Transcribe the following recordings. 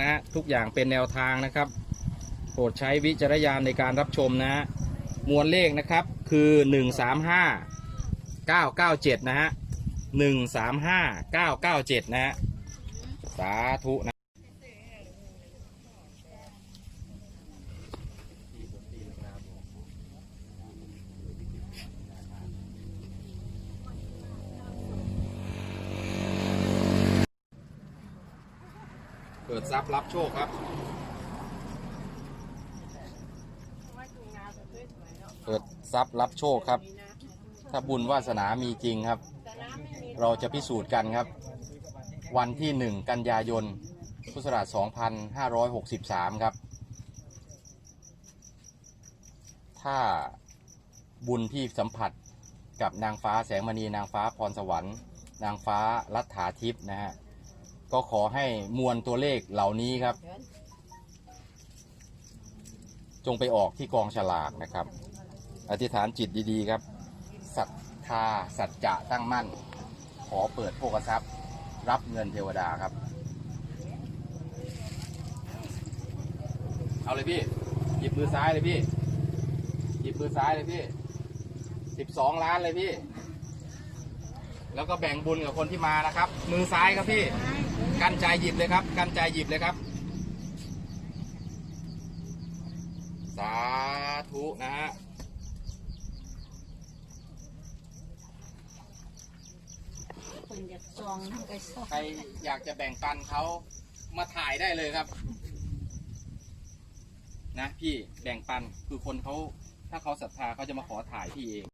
นะทุกอย่างเป็นแนวทางนะครับ โปรดใช้วิจารณญาณในการรับชมนะฮะมวลเลขนะครับคือ 135 997 นะฮะ 135 997 นะฮะ สาธุนะ เปิดซับรับโชคครับ เปิดซับรับโชคครับ ถ้าบุญวาสนามีจริงครับ เราจะพิสูจน์กันครับ วันที่หนึ่งกันยายน พุทธศักราช2563 ครับ ถ้าบุญที่สัมผัสกับนางฟ้าแสงมณีนางฟ้าพรสวรรค์ นางฟ้ารัฐาทิพย์นะฮะ ก็ขอให้มวลตัวเลขเหล่านี้ครับ จงไปออกที่กองฉลากนะครับ อธิษฐานจิตดีๆครับศรัทธาสัจจะตั้งมั่น ขอเปิดโภกทรัพย์ รับเงินเทวดาครับ เอาเลยพี่ หยิบมือซ้ายเลยพี่ หยิบมือซ้ายเลยพี่สิบสองล้านเลยพี่ แล้วก็แบ่งบุญกับคนที่มานะครับ มือซ้ายครับพี่ กันใจหยิบเลยครับ กันใจหยิบเลยครับ สาธุนะฮะคนอยากซองทั้งไก่ซองใครอยากจะแบ่งปันเขามาถ่ายได้เลยครับ นะพี่แบ่งปันคือคนเขาถ้าเขาศรัทธาเขาจะมาขอถ่ายพี่เอง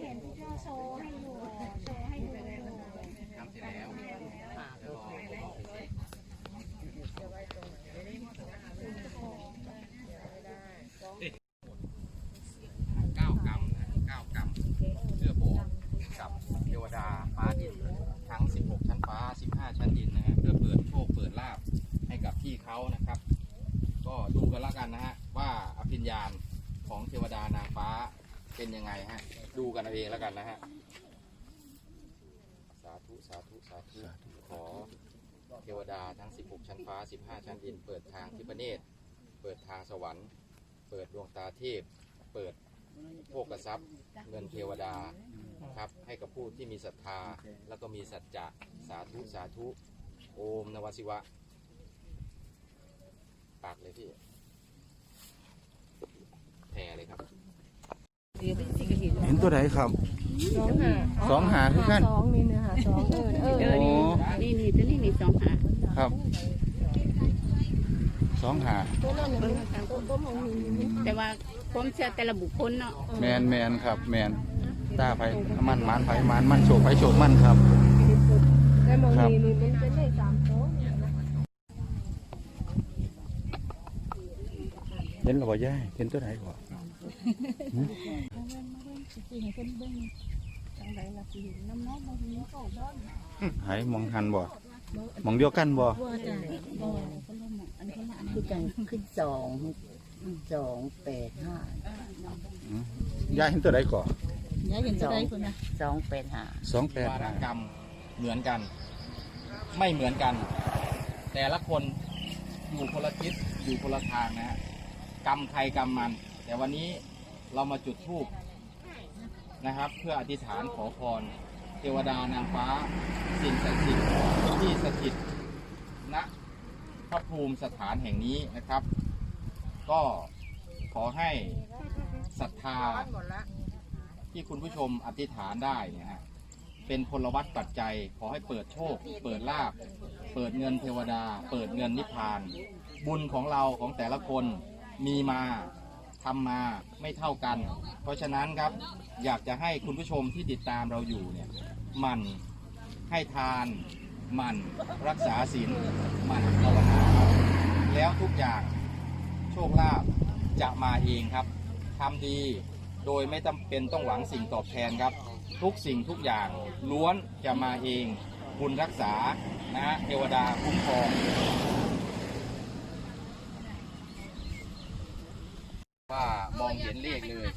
เห็นพี่พ่อโชว์ให้ดูโชว์ให้ดู ทำเสร็จแล้วเก้ากรรมนะเก้ากรรมเพื่อบอกกับเทวดาฟ้าดินทั้ง 16 ชั้นฟ้า 15 ชั้นดินนะฮะเพื่อเปิดโชคเปิดลาบให้กับพี่เขานะครับ ก็ดูกันแล้วกันนะฮะว่าอภิญญาณของเทวดานางฟ้า เป็นยังไงฮะ ดูกันเอาเองแล้วกันนะฮะ สาธุ สาธุ สาธุ ขอเทวดาทั้ง 16 ชั้นฟ้า 15 ชั้นดิน เปิดทางทิพเนตร เปิดทางสวรรค์ เปิดดวงตาเทพ เปิดโภกทรัพย์ เงินเทวดาครับให้กับผู้ที่มีศรัทธาแล้วก็มีสัจจะสาธุสาธุ โอมนวสิวะ ปากเลยพี่แผ่เลยครับ เห็นตัวไหนครับสองหาคือกันสองนี่นะฮะสองเออเออโอ้นี่นี่ตัวนี้นี่สองหาครับสองหาตัวนั้นน่ะตัวตัวมองนี่แต่ว่าผมเชื่อแต่ละบุคคลเนาะแมนแมนครับ แมนตาไผมันมันไผมันมันโฉกไผโฉกมันครับแต่มองนี่นี่มันเป็นเลขสามตัวเห็นหรอบ่ย่ายเห็นตัวไหนบ่สิให้เพิ่นเบิ่งจังไดล่ะสิเห็นน้ำน้องบ่มีเข้าบ้าน หายมองหันบ่มองเดียวกันบ่ว่าจ้ะบ่อันนี้คนละอันคือกันขึ้นสองสองแปดห้ายายเห็นตัวไหนก่อนยายเห็นจะได้คนน่ะสองแปดห้าสองแปดวารห้ากรรมเหมือนกัน ไม่เหมือนกัน แต่ละคนอยู่คนละทิศอยู่คนละทางนะฮะกรรมใครกรรมมัน แต่วันนี้เรามาจุดธูปนะครับ เพื่ออธิษฐานขอพร เทวดานางฟ้า สิ่งศักดิ์สิทธิ์ที่สถิตณพระภูมิสถานแห่งนี้นะครับ ก็ขอให้ศรัทธาที่คุณผู้ชมอธิษฐานได้นี่ฮะเป็นพลวัตปัจจัย ขอให้เปิดโชค เปิดลาบเปิดเงินเทวดา เปิดเงินนิพพาน บุญของเราของแต่ละคนมีมา ทำมาไม่เท่ากัน เพราะฉะนั้นครับอยากจะให้คุณผู้ชมที่ติดตามเราอยู่เนี่ยมันให้ทานมันรักษาศีลมันภาวนาแล้วทุกอย่างโชคลาภจะมาเองครับทำดีโดยไม่จำเป็นต้องหวังสิ่งตอบแทนครับ ทุกสิ่งทุกอย่างล้วนจะมาเองบุญรักษานะฮะเทวดาคุ้มครอง ว่าม องเห็นเลขเลย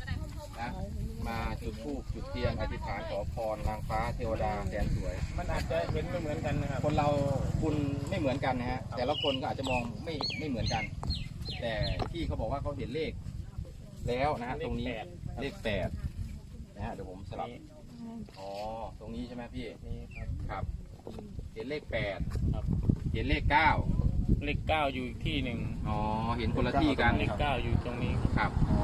นะมาจุดธูปจุดเทียนอธิษฐานขอพรนางฟ้าเทวดาแสนสวย มันอาจจะเห็นไม่เหมือนกันนะครับ คนเราคุณไม่เหมือนกันนะฮะแต่ละคนก็อาจจะมองไม่ไม่เหมือนกัน แต่ที่เขาบอกว่าเขาเห็นเลข แล้วนะฮะตรงนี้เลขแปดนะฮะเดี๋ยวผมสลับอ๋อตรงนี้ใช่ไหมพี่นี่ครับครับ เห็นเลขแปดครับ เห็นเลขเก้า เลขเก้าอยู่อีกที่หนึ่งอ๋อ เห็นคนละที่กัน เลขเก้าอยู่ตรงนี้ ครับ อ๋อ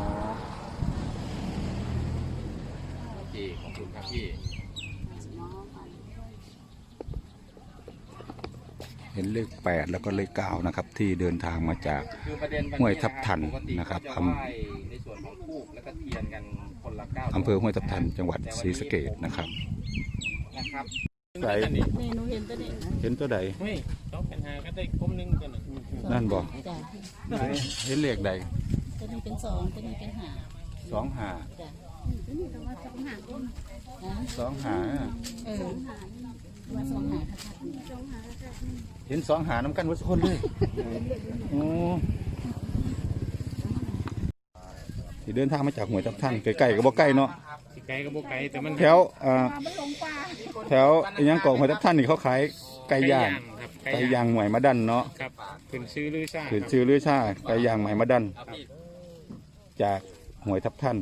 โอเค ขอบคุณครับพี่ เห็นเลขแปดแล้วก็เลขเก้านะครับ ที่เดินทางมาจาก คือประเด็นวันห้วยนี้ทับทันปกตินะครับเขาจะไหว้ในส่วนของทูบแล้วก็เทียนกันคนละเก้าอำเภอห้วยทับทันจังหวัดศรีสะเกษนะครับ นะครับ ใส่นี่หนูเห็นตัวนี้เห็นตัวใดเฮ้ยต้องเป็นหาก็ได้คมหนึงกันน่ะนั่นบอกจ้ะเห็นเลขใดตัวนี้เป็นสองตัวนี้เป็นห้าสองหาจ้ะสองหาเออว่าสองหาค่ะเห็นสองหาน้ำกันวัดคนเลยโอ้ที่เดินทางมาจากห้วยทับทันใกล้ๆก็บ่ใกล้เนาะ สิไกลก็บ่ไกลแต่มันแถวเอ่อแถวอิหยังเกาะห้วยทับทันนี่เขาขายไก่ย่างครับไก่ย่างหมวยมาดันเนาะครับขึ้นซื้อหรือซ่าคือครับชื่อลือชาไก่ย่างหมวยมาดันเอาพี่จากห้วยทับทัน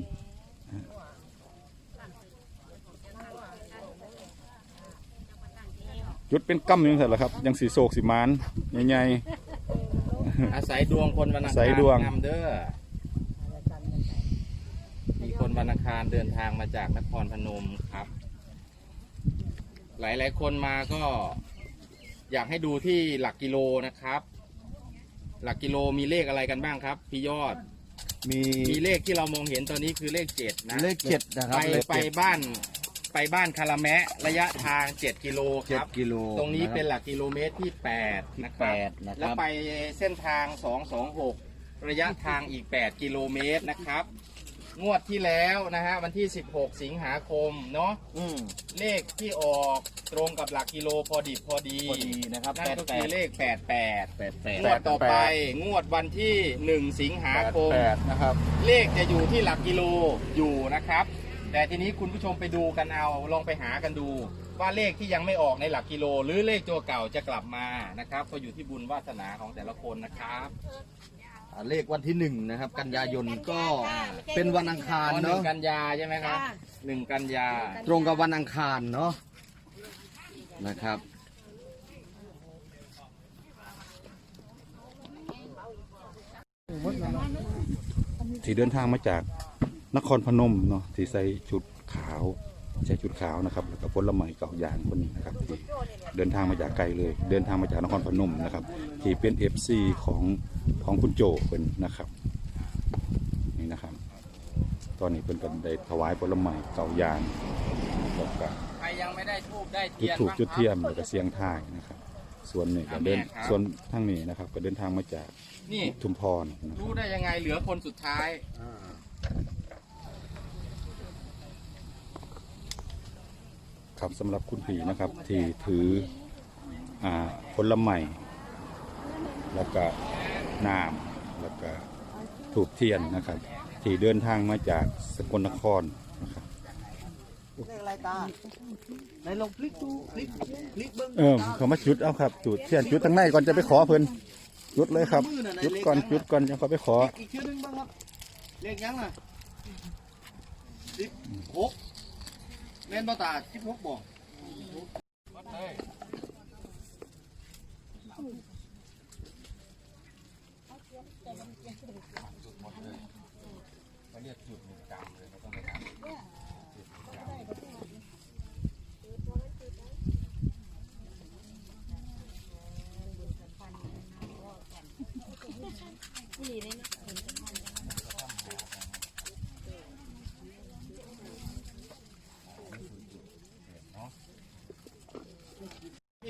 จุดเป็นกั้มอยังไงล่ะครับ ยังสีโศกสีมานใหญ่อาศัยดวงคนวันอังอาคารศัยดวงนำเด้อมีคน วันอังคารเดินทางมาจากนครพนมครับ หลายๆคนมาก็อยากให้ดูที่หลักกิโลนะครับ หลักกิโลมีเลขอะไรกันบ้างครับพี่ยอด มีมีเลขที่เรามองเห็นตอนนี้คือเลขเจ็ดนะเลขเจ็ดนะครับไปเลขไปเจ็ด บ้านไปบ้านคาราแมะระยะทาง 7 กิโลคเจ็ดรับ กิโลตรงนี้ะคบ เป็นหลักกิโลเมตรที่8ที่นะคแปรับดนะคแล้วรับไปเส้นทาง 226 ระยะทางอีก 8 กิโลเมตรนะครับ งวดที่แล้วนะฮะวันที่ 16 สิงหาคมเนาะอืมเลขที่ออกตรงกับหลักกิโลพอดีพอดีพอดีนะครับนั่นก็แปคือดเลข 88แปดแปดงวดต่อไปงวดวันที่ 1 สิงหาคม แปดนะครับ เลขจะอยู่ที่หลักกิโลอยู่นะครับ แต่ทีนี้คุณผู้ชมไปดูกันเอาลองไปหากันดู ว่าเลขที่ยังไม่ออกในหลักกิโล หรือเลขตัวเก่าจะกลับมานะครับก็อยู่ที่บุญวาสนาของแต่ละคนนะครับ อ่าเลขวันที่หนึ่งนะครับ กันยายนก็เป็นวันอังคารอ๋อหนึ่เนาะงกันยาใช่ไหมครับหนึ่งกันยาตรงกับวันอังคารเนาะนะครับ ที่เดินทางมาจากนครพนมเนาะที่ใส่ชุดขาว ใส่ชุดขาวนะครับแล้วก็ผลไม้เก่าอย่างคนนี้นะครับที่เดินทางมาจากไกลเลย เดินทางมาจากนครพนมนะครับที่เป็นเอฟซีของของคุณโจเป็นนะครับนี่นะครับ ตอนนี้เป็นกันได้ถวายผลไม้เก่าอย่างแล้วก็ใครยังไม่ได้ทูบได้จุเทีดยนถูกบ้างจุดครับเทียมแล้วก็เสียงทายนะครับ ส่วนนี้ก็เดินอ่าแม่ครับส่วนทางนี้นะครับ ก็เดินทางมาจากนี่ชุมพรนะครู้รับได้ยังไงเหลือคนสุดท้าย ครับสำหรับคุณผีนะครับที่ถืออ่าผลไม้แล้วก็น้ำแล้วก็ถูกเทียนนะครับ ที่เดินทางมาจากสกลนครนะครับเลขอะไรตาไหนลองพลิกดูพลิกพลิกเบิ้งเออเขามาจุดเอาครับ จุดเทียนจุดตั้งในก่อนจะไปขอเพิ่นจุดเลยครับ จุดก่อนจุดก่อนจะเขาไปขออีกชื่อหนึงบ้างครับเลขยังอะสิบหก เล่นบ่ตาสิบหกบ่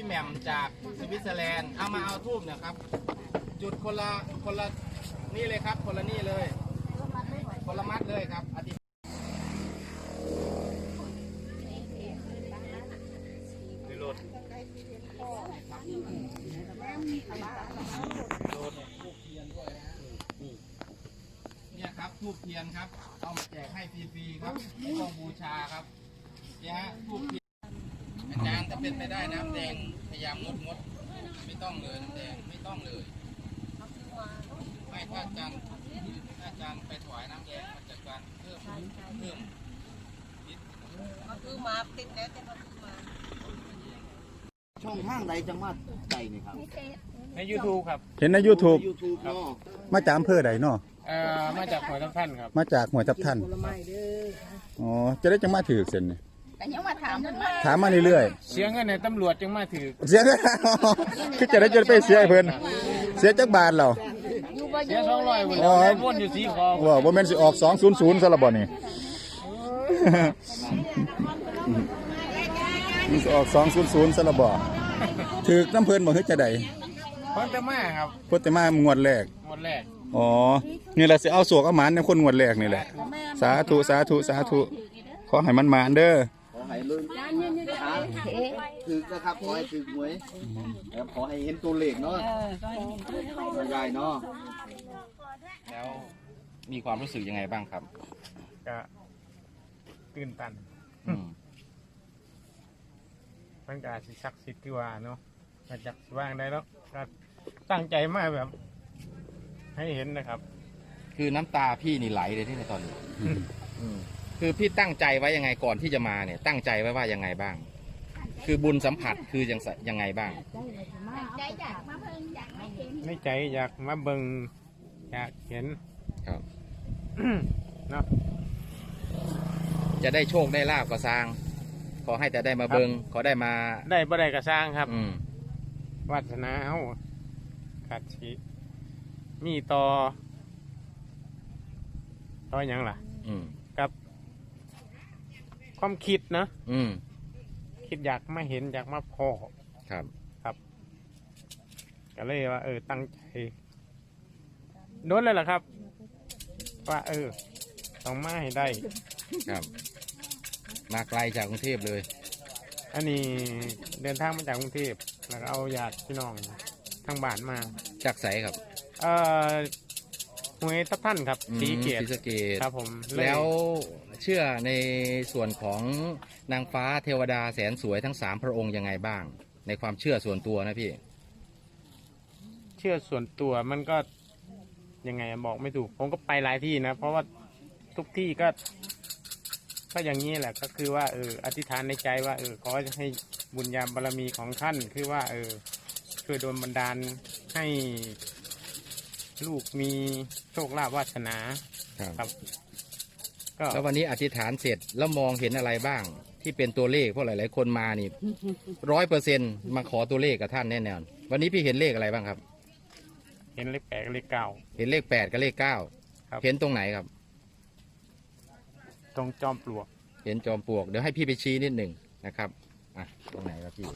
เม่ม จากสวิตเซอร์แลนด์เอามาเอาทูบเนี่ยครับ จุดคนละคนละนี่เลยครับ คนละนี่เลยคนละมัดเลยครับอธิษเนี่ยครับทูบเทียนครับ เอามาแจกให้ฟรีๆครับไม่ต้องบูชาครับเนี่ยฮะทูบเทียนอาจารย์ถ้าเป็นไปได้น้ำแดง ยายามงดงดๆไม่ต้องเลยน้ำแดงไม่ต้องเลยไม่ถ้าอาจารย์ถ้าอาจารย์ไปถวายน้ำแดงมันจะการเพิ่มเพิ่มช่องทางใดจังหวัดใดนี่ครับใน YouTube ครับเห็นใน YouTube ยูทูบเนาะมาจากอำเภอใดเนาะเอ่อมาจากหอยทับท่านครับ มาจากหัวยทับท่านอ๋อ จะได้จังมาถือเส้นนี่ แต่ยังมาถามเพิ่นว่าถามมาเรื่อยเสียเงินในตำรวจจึงมาถือๆเสีย คือจะได้จะไปเสียให้เพิ่นเสียจักบาทเหราอยู่บ่อเสียยู่สองร้อยวันอ๋อ วนอยู่สีคอว่าบ่แม่นสิออก 200ซะละบ่นี่ มันสิออก 200ซะละบ่ถือน้ำเพิ่นบ่เฮ็ดจะได้เพิ่นจะมาครับพุทธมางวดแรก หมดแรกอ๋อ นี่แหละสิเอาสวกเอาหมานในคนงวดแรกนี่แหละ สาธุสาธุสาธุ ขอให้มันมานเด้อ ขอให้ลุ้นถือนะครับขอให้ถือหวยแล้วขอให้เห็นตัวเลขเนาะยายเนาะแล้วมีความรู้สึกยังไงบ้างครับก็ตื่นตันอืมมันก็อาจสิศักดิ์สิทธิ์ที่ว่าเนาะมาจากสิว่างได้แล้วก็ตั้งใจมากแบบ ให้เห็นนะครับ คือน้ำตาพี่นี่ไหลเลยที่ในตอนนี้อืม คือพี่ตั้งใจไว้ยังไงก่อนที่จะมาเนี่ย ตั้งใจไว้ว่ายังไงบ้าง คือบุญสัมผัสคือยังไงยังไงบ้าง ใจอยากมาเพิ่นอยากมาเห็นในใจอยากมาเบิงอยากเห็นครับ เนาะจะได้โชคได้ลาบก็สร้าง ขอให้แต่ได้มาเบิงขอได้มา ได้บ่ได้ก็สร้างครับอืมวาสนาเฮาขาดชีมีต่อต่อหยังล่ะ อืมกับ ความคิดนะ อืมคิดอยากมาเห็นอยากมาพอครับ ก็เลยว่า เออ ตั้งใจโน้นเลยล่ะครับ ว่า เออต้องมาให้ได้ ครับ มาไกลจากกรุงเทพเลย อันนี้เดินทางมาจากกรุงเทพแล้วก็เอาญาติพี่น้องทางบ้านมาจากใสครับ เอ่อ หวยทับท่านครับอืมสีเกียรศรีติสะเกดครับผมเยแล้วเชื่อในส่วนของนางฟ้าเทวดาแสนสวยทั้งสามพระองค์ยังไงบ้าง ในความเชื่อส่วนตัวนะพี่ เชื่อส่วนตัวมันก็ยังไงอะบอกไม่ถูก ผมก็ไปหลายที่นะ เพราะว่าทุกที่ก็ ก็อย่างนี้แหละก็คือว่าเอออธิษฐานในใจว่าเออขอให้บุญญาบารมีของท่าน คือว่า เออช่วยโดนบันดาลให้ ลูกมีโชคลาภวาสนาครับครับ ก็แล้ววันนี้อธิษฐานเสร็จแล้วมองเห็นอะไรบ้าง ที่เป็นตัวเลขเพราะหลาย ๆ คนมานี่ร้อยเปอร์เซ็นมาขอตัวเลขกับท่านแน่นอนวันนี้พี่เห็นเลขอะไรบ้างครับ เห็นเลขแปดกับเลขเก้า เห็นเลขแปดกับเลขเก้าครับ เห็นตรงไหนครับ ตรงจอมปลวก เห็นจอมปลวกเดี๋ยวให้พี่ไปชี้นิดหนึ่งนะครับอะตรงไหนครับพี่